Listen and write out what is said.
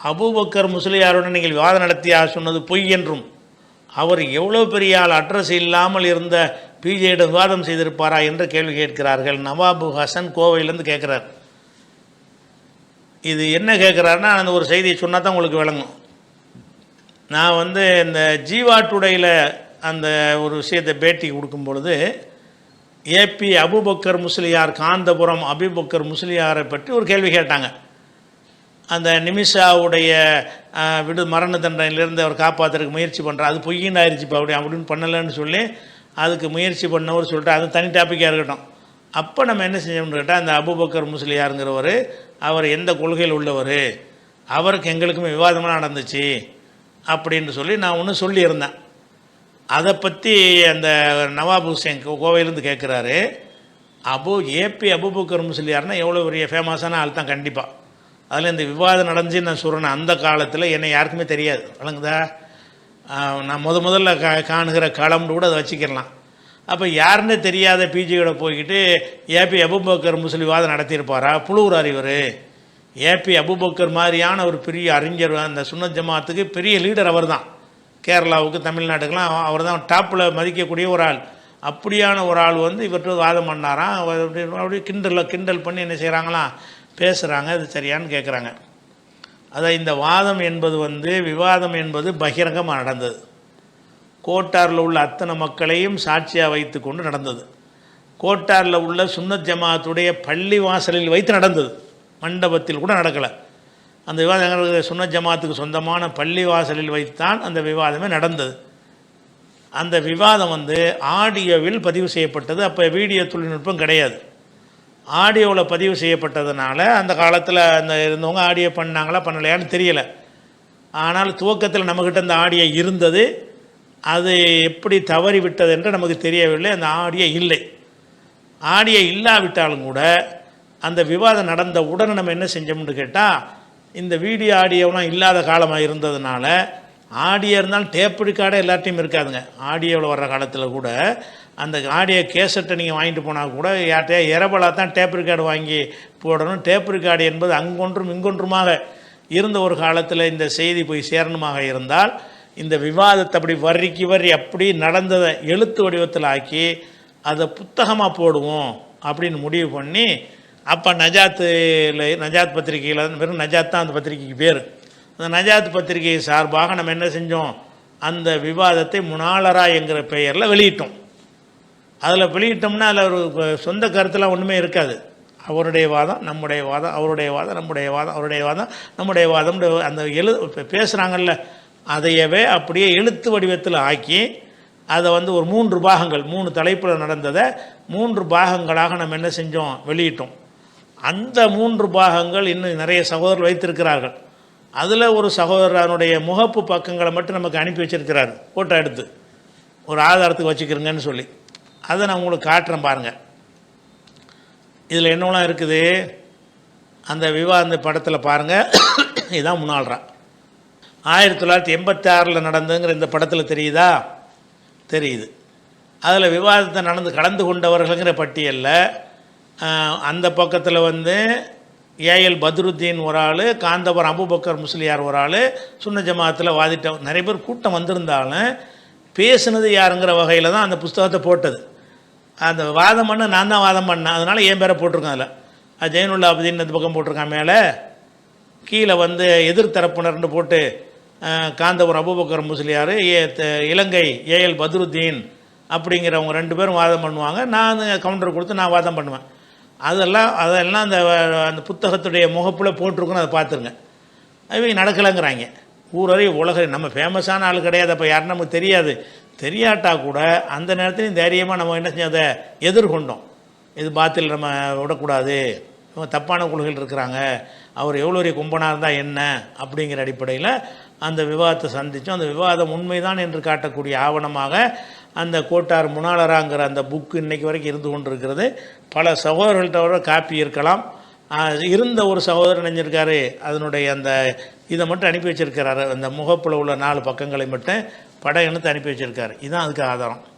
Abu Bakr முஸ்லியாருடன் நீங்கள் விவாதம் நடத்தியா சொன்னது பொய் என்றும் அவர் எவ்வளோ பெரிய ஆள் அட்ரஸ் இல்லாமல் இருந்த பிஜேயிடம் விவாதம் செய்திருப்பாரா என்று கேள்வி கேட்கிறார்கள். நவாபு ஹசன் கோவையிலேருந்து கேட்குறார். இது என்ன கேட்குறாருன்னா அந்த ஒரு செய்தியை சொன்னால் தான் உங்களுக்கு விளங்கும். நான் வந்து இந்த ஜீவா டுடேயில் அந்த ஒரு விஷயத்தை பேட்டி கொடுக்கும் பொழுது ஏபி அபுபக்கர் முஸ்லியார் காந்தபுரம் அபிபக்கர் முஸ்லியாரை பற்றி ஒரு கேள்வி கேட்டாங்க. அந்த நிமிஷாவுடைய விடு மரண தண்டனையிலேருந்து அவர் காப்பாற்றுறதுக்கு முயற்சி பண்ணுறார் அது பொய்யின்னு ஆயிடுச்சுப்பா அப்படி அப்படின்னு பண்ணலைன்னு சொல்லி அதுக்கு முயற்சி பண்ணவர் சொல்லிட்டு அது தனி டாப்பிக்காக இருக்கட்டும். அப்போ நம்ம என்ன செஞ்சோம்னு கேட்டால் அந்த அபுபக்கர் முஸ்லியாருங்கிறவர் அவர் எந்த கொள்கையில் உள்ளவர் அவருக்கு எங்களுக்குமே விவாதமாக நடந்துச்சு அப்படின்னு சொல்லி நான் ஒன்று சொல்லியிருந்தேன். அதை பற்றி அந்த நவாப் ஹுசேன் கோவையிலேருந்து கேட்குறாரு அபு ஏபி அபுபக்கர் முஸ்லியார்னால் எவ்வளோ பெரிய ஃபேமஸான ஆள் தான் கண்டிப்பாக அதில் இந்த விவாதம் நடந்துச்சு நான் சொல்கிறேன் அந்த காலத்தில் என்னை யாருக்குமே தெரியாது. வழங்குதா நான் முத முதல்ல கா காணுகிற களம்னு கூட அதை வச்சுக்கிடலாம். அப்போ யாருன்னு தெரியாத பிஜியோட போய்கிட்டு ஏபி அபுபக்கர் முஸ்லீம் விவாதம் நடத்தியிருப்பாரா? புழுவுறார் இவர். ஏபி அபுபக்கர் மாதிரியான ஒரு பெரிய அறிஞர் அந்த சுன்னத் ஜமாத்துக்கு பெரிய லீடர் அவர் தான் கேரளாவுக்கு தமிழ்நாட்டுக்கெலாம் அவர் தான் டாப்பில் மதிக்கக்கூடிய ஒரு ஆள். அப்படியான ஒரு ஆள் வந்து இவர்கிட்ட வாதம் பண்ணாராம். அவர் அப்படி அப்படி கிண்டலில் கிண்டல் பண்ணி என்ன செய்கிறாங்களாம் பேசுகிறாங்க அது சரியான்னு கேட்குறாங்க அதான் இந்த வாதம் என்பது வந்து விவாதம் என்பது பகிரங்கமாக நடந்தது. கோட்டாரில் உள்ள அத்தனை மக்களையும் சாட்சியாக வைத்து கொண்டு நடந்தது. கோட்டாரில் உள்ள சுன்னத் ஜமாத்துடைய பள்ளி வாசலில் வைத்து நடந்தது. மண்டபத்தில் கூட நடக்கலை. அந்த விவாதம் எங்களுக்கு சுன்னத் ஜமாத்துக்கு சொந்தமான பள்ளி வாசலில் வைத்தான் அந்த விவாதமே நடந்தது. அந்த விவாதம் வந்து ஆடியோவில் பதிவு செய்யப்பட்டது. அப்போ வீடியோ தொழில்நுட்பம் கிடையாது. ஆடியோவில் பதிவு செய்யப்பட்டதுனால அந்த காலத்தில் அந்த இருந்தவங்க ஆடியோ பண்ணாங்களா பண்ணலையான்னு தெரியலை. ஆனால் துவக்கத்தில் நம்மக்கிட்ட அந்த ஆடியோ இருந்தது. அது எப்படி தவறி விட்டது என்று நமக்கு தெரியவில்லை. அந்த ஆடியோ இல்லை. ஆடியோ இல்லாவிட்டாலும் கூட அந்த விவாதம் நடந்த உடனே நம்ம என்ன செஞ்சோம்னு கேட்டால் இந்த வீடியோ ஆடியோலாம் இல்லாத காலமாக இருந்ததுனால ஆடியோ இருந்தாலும் டேப் ரெக்கார்டே எல்லாத்தையும் இருக்காதுங்க. ஆடியோவில் வர்ற காலத்தில் கூட அந்த ஆடியோ கேசட்டை நீங்கள் வாங்கிட்டு போனால் கூட யார்கிட்டயா இரவலாக தான் டேப் ரிகார்டு வாங்கி போடணும். டேப் ரிகார்டு என்பது அங்கொன்றும் இங்கொன்றுமாக இருந்த ஒரு காலத்தில் இந்த செய்தி போய் சேரணுமாக இருந்தால் இந்த விவாதத்தை அப்படி வர்றிக்கு வர்றி அப்படி நடந்ததை எழுத்து வடிவத்தில் ஆக்கி அதை புத்தகமாக போடுவோம் அப்படின்னு முடிவு பண்ணி அப்போ நஜாத்தில் நஜாத் பத்திரிகையில் வெறும் நஜாத் தான் அந்த பத்திரிகைக்கு பேர். அந்த நஜாத் பத்திரிகை சார்பாக நம்ம என்ன செஞ்சோம்? அந்த விவாதத்தை முனாலரா என்கிற பெயரில் வெளியிட்டோம். அதில் வெளியிட்டோம்னா அதில் ஒரு சொந்த கருத்துலாம் ஒன்றுமே இருக்காது. அவருடைய வாதம் நம்முடைய வாதம் அவருடைய வாதம் நம்முடைய வாதம் அவருடைய வாதம் நம்முடைய வாதம் அந்த எழு இப்போ பேசுகிறாங்கல்ல அதையவே அப்படியே எழுத்து வடிவத்தில் ஆக்கி அதை வந்து ஒரு மூன்று பாகங்கள் மூணு தலைப்பில் நடந்ததை மூன்று பாகங்களாக நம்ம என்ன செஞ்சோம்? வெளியிட்டோம். அந்த மூன்று பாகங்கள் இன்னும் நிறைய சகோதரர் வைத்திருக்கிறார்கள். அதில் ஒரு சகோதரனுடைய முகப்பு பக்கங்களை மட்டும் நமக்கு அனுப்பி வச்சிருக்கிறாரு ஃபோட்டோ எடுத்து. ஒரு ஆதாரத்துக்கு வச்சுக்கிறங்கன்னு சொல்லி. அதை நான் உங்களுக்கு காட்டுறேன் பாருங்கள் இதில் என்னெல்லாம் இருக்குது? அந்த விவாத படத்தில் பாருங்கள் இதுதான் முன்னாள்ரா ஆயிரத்தி தொள்ளாயிரத்தி எண்பத்தாறில் நடந்ததுங்கிற இந்த படத்தில் தெரியுதா? தெரியுது. அதில் விவாதத்தை நடந்து கலந்து கொண்டவர்கள்ங்கிற பட்டியலில் அந்த பக்கத்தில் வந்து ஏஎல் பத்ருத்தீன் ஒரு ஆள் காந்தபுரம் அபுபக்கர் முஸ்லியார் ஒரு ஆள் சுன்ன ஜமாத்தில் வாதிட்ட நிறைய பேர் கூட்டம் வந்திருந்தாலும் பேசுனது யாருங்கிற வகையில் தான் அந்த புஸ்தகத்தை போட்டது. அந்த வாதம் பண்ண நான் தான் வாதம் பண்ணேன். அதனால் என் பேரை போட்டிருக்கேன் அதில். அது ஜெயினுல்லா அப்படின்னு அந்த பக்கம் போட்டிருக்கான் மேலே. கீழே வந்து எதிர்த்தரப்பினர்னு போட்டு அஹ், காந்தபுரம் அபுபக்கர் முஸ்லியார் ஏ த- இலங்கை ஏஎல் பத்ருத்தீன் அப்படிங்கிறவங்க ரெண்டு பேரும் வாதம் பண்ணுவாங்க. நான் கவுண்டர் கொடுத்து நான் வாதம் பண்ணுவேன். அதெல்லாம் அதெல்லாம் அந்த அந்த புத்தகத்துடைய முகப்பில் போட்டிருக்குன்னு அதை பார்த்துருங்க. இவங்க நடக்கலைங்கிறாங்க. ஊரறி உலக நம்ம ஃபேமஸான ஆள் கிடையாது. அப்போ யாரும் நமக்கு தெரியாது. தெரியாட்டா கூட அந்த நேரத்துலையும் தைரியமாக நம்ம என்ன செஞ்சோம்? அதை எதிர்கொண்டோம். இது பாத்தில் நம்ம விடக்கூடாது. இவங்க தப்பான குழுகள் இருக்கிறாங்க. அவர் எவ்வளோ பெரிய கும்பனாக இருந்தால் என்ன? அப்படிங்கிற அடிப்படையில் அந்த விவாதத்தை சந்தித்தோம் அந்த விவாதம் உண்மைதான் என்று காட்டக்கூடிய ஆவணமாக அந்த கோட்டார் முனாளராங்கிற அந்த புக்கு இன்னைக்கு வரைக்கும் இருந்து கொண்டிருக்கிறது. பல சகோதரர்கள்ட்ட வர காப்பி இருக்கலாம். இருந்த ஒரு சகோதரர் நினைஞ்சிருக்காரு அதனுடைய அந்த இதை மட்டும் அனுப்பி வச்சிருக்கிறாரு. அந்த முகப்பில் உள்ள நாலு பக்கங்களை மட்டும் படம் எடுத்து அனுப்பி வச்சுருக்காரு. இதுதான் அதுக்கு ஆதாரம்.